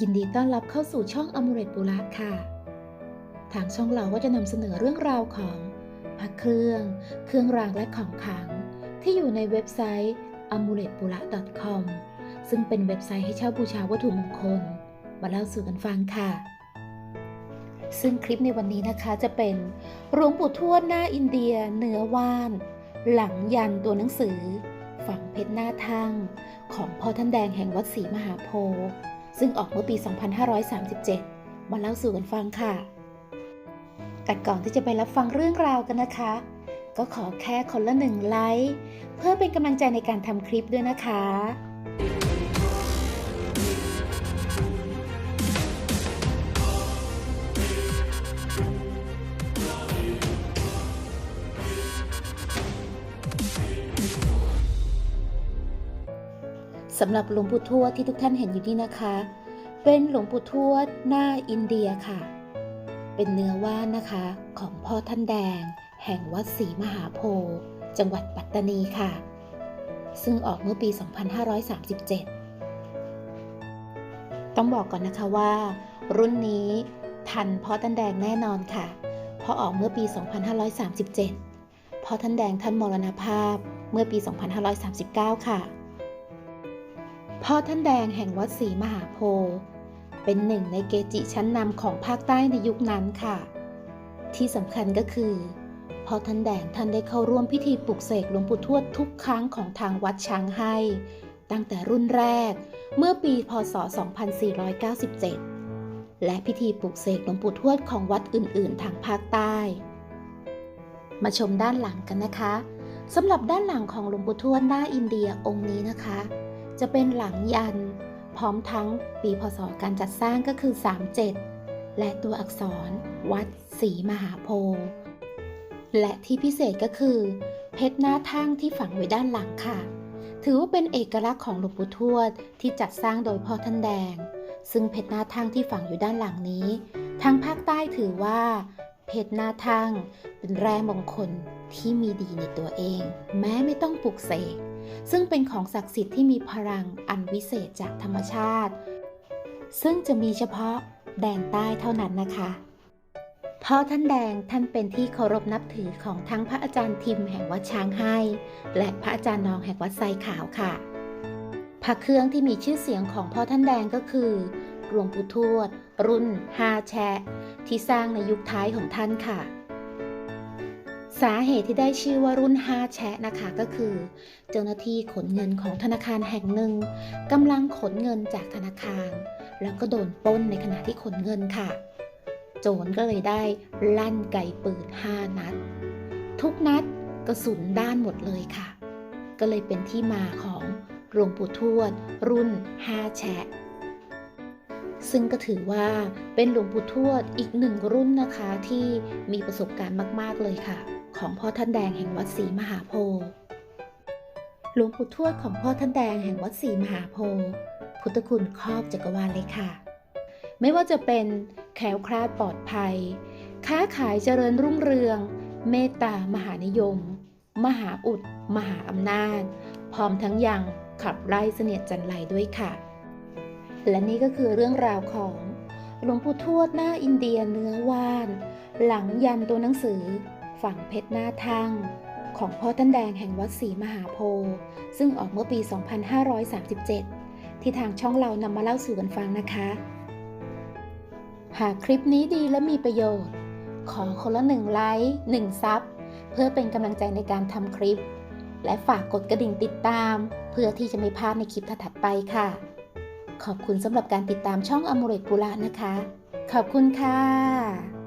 ยินดีต้อนรับเข้าสู่ช่องอมูเ t ตบุระค่ะ ทางช่องเราก็จะนำเสนอเรื่องราวของพระเครื่อง เครื่องรางและของขลัง ที่อยู่ในเว็บไซต์ a m u l e t b u r a com ซึ่งเป็นเว็บไซต์ให้เช่าบูชาวัตถุมงคล มาเล่าสู่กันฟังค่ะ ซึ่งคลิปในวันนี้นะคะจะเป็นหลวงปู่ทวดหน้าอินเดียเนื้อว่าน หลังยันตัวหนังสือ ฝังเพชรหน้าทั่งของพ่อท่านแดงแห่งวัดศรีมหาโพธิ์ ซึ่งออกเมื่อปี 2537 มาเล่าสู่กันฟังค่ะแต่ก่อนที่จะไปรับฟังเรื่องราวกันนะคะ ก็ขอแค่คนละหนึ่งไลค์เพื่อเป็นกำลังใจในการทำคลิปด้วยนะคะ สำหรับหลวงปู่ทวดที่ทุกท่านเห็นอยู่นี่นะคะ เป็นหลวงปู่ทวดหน้าอินเดียค่ะ เป็นเนื้อว่านนะคะของพ่อท่านแดง แห่งวัดศรีมหาโพธิ์จังหวัดปัตตานีค่ะ ซึ่งออกเมื่อปี 2537 ต้องบอกก่อนนะคะว่า รุ่นนี้ทันพ่อท่านแดงแน่นอนค่ะ เพราะออกเมื่อปี 2537 พ่อท่านแดงท่านมรณภาพเมื่อปี 2539 ค่ะ พ่อท่านแดงแห่งวัดศรีมหาโพธิ์เป็นหนึ่งในเกจิชั้นนำของภาคใต้ในยุคนั้นค่ะ ที่สำคัญก็คือพ่อท่านแดงท่านได้เข้าร่วมพิธีปลุกเสกหลวงปู่ทวดทุกครั้งของทางวัดช้างให้ ตั้งแต่รุ่นแรกเมื่อปีพศ 2497 และพิธีปลุกเสกหลวงปู่ทวดของวัดอื่น ๆ ทางภาคใต้ มาชมด้านหลังกันนะคะสำหรับด้านหลังของหลวงปู่ทวดหน้าอินเดียองค์นี้นะคะ จะเป็นหลังยัน พร้อมทั้งปีพศการจัดสร้างก็คือ 37 และตัวอักษรวัดศรีมหาโพธิ์และที่พิเศษก็คือ เพชรหน้าทั่งที่ฝังไว้ด้านหลังค่ะ ถือว่าเป็นเอกลักษณ์ของหลวงปู่ทวดที่จัดสร้างโดยพ่อท่านแดง ซึ่งเพชรหน้าทั่งที่ฝังอยู่ด้านหลังนี้ ทางภาคใต้ถือว่า เพชรหน้าทั่งเป็นแร่มงคลที่มีดีในตัวเอง แม้ไม่ต้องปลุกเสก ซึ่งเป็นของศักดิ์สิทธิ์ที่มีพลังอันวิเศษจากธรรมชาติ ซึ่งจะมีเฉพาะแดนใต้เท่านั้นนะคะพ่อท่านแดงท่านเป็นที่เคารพนับถือของทั้งพระอาจารย์ทิมแห่งวัดช้างให้ และพระอาจารย์นองแห่งวัดไซขาวค่ะพระเครื่องที่มีชื่อเสียงของพ่อท่านแดงก็คือหลวงปู่ทวด รุ่นฮาแชะ ที่สร้างในยุคท้ายของท่านค่ะ สาเหตุที่ได้ชื่อว่ารุ่น 5 แชะนะคะก็คือ เจ้าหน้าที่ขนเงินของธนาคารแห่งหนึ่งกำลังขนเงินจากธนาคาร แล้วก็โดนปล้นในขณะที่ขนเงินค่ะ โจรก็เลยได้ลั่นไกปืน 5 นัด ทุกนัดกระสุนด้านหมดเลยค่ะ ก็เลยเป็นที่มาของหลวงปู่ทวด รุ่น 5 แชะ ซึ่งก็ถือว่าเป็นหลวงปู่ทวดอีกหนึ่งรุ่นนะคะที่มีประสบการณ์มาก ๆ เลยค่ะ ของพ่อท่านแดงแห่งวัดศรีมหาโพธิ์หลวงปู่ทวดของพ่อท่านแดงแห่งวัดศรีมหาโพธิ์พุทธคุณครอบจักรวาลเลยค่ะ ไม่ว่าจะเป็นแคล้วคลาดปลอดภัย ค้าขายเจริญรุ่งเรือง เมตตามหานิยม มหาอุด มหาอำนาจ พร้อมทั้งยังขับไล่เสนียดจันไรด้วยค่ะ และนี่ก็คือเรื่องราวของหลวงปู่ทวดหน้าอินเดียเนื้อว่าน หลังยันตัวหนังสือ ฝั่งเพชรหน้าทั่งของพ่อท่านแดงแห่งวัดศรีมหาโพธิ์ซึ่งออกเมื่อปี 2537 ที่ทางช่องเรานำมาเล่าสู่กันฟังนะคะ หากคลิปนี้ดีและมีประโยชน์ ขอคนละหนึ่งไลค์หนึ่งซับเพื่อเป็นกำลังใจในการทำคลิป และฝากกดกระดิ่งติดตาม เพื่อที่จะไม่พลาดในคลิปถัดไปค่ะ ขอบคุณสำหรับการติดตามช่องอมเรตกุลานะคะ ขอบคุณค่ะ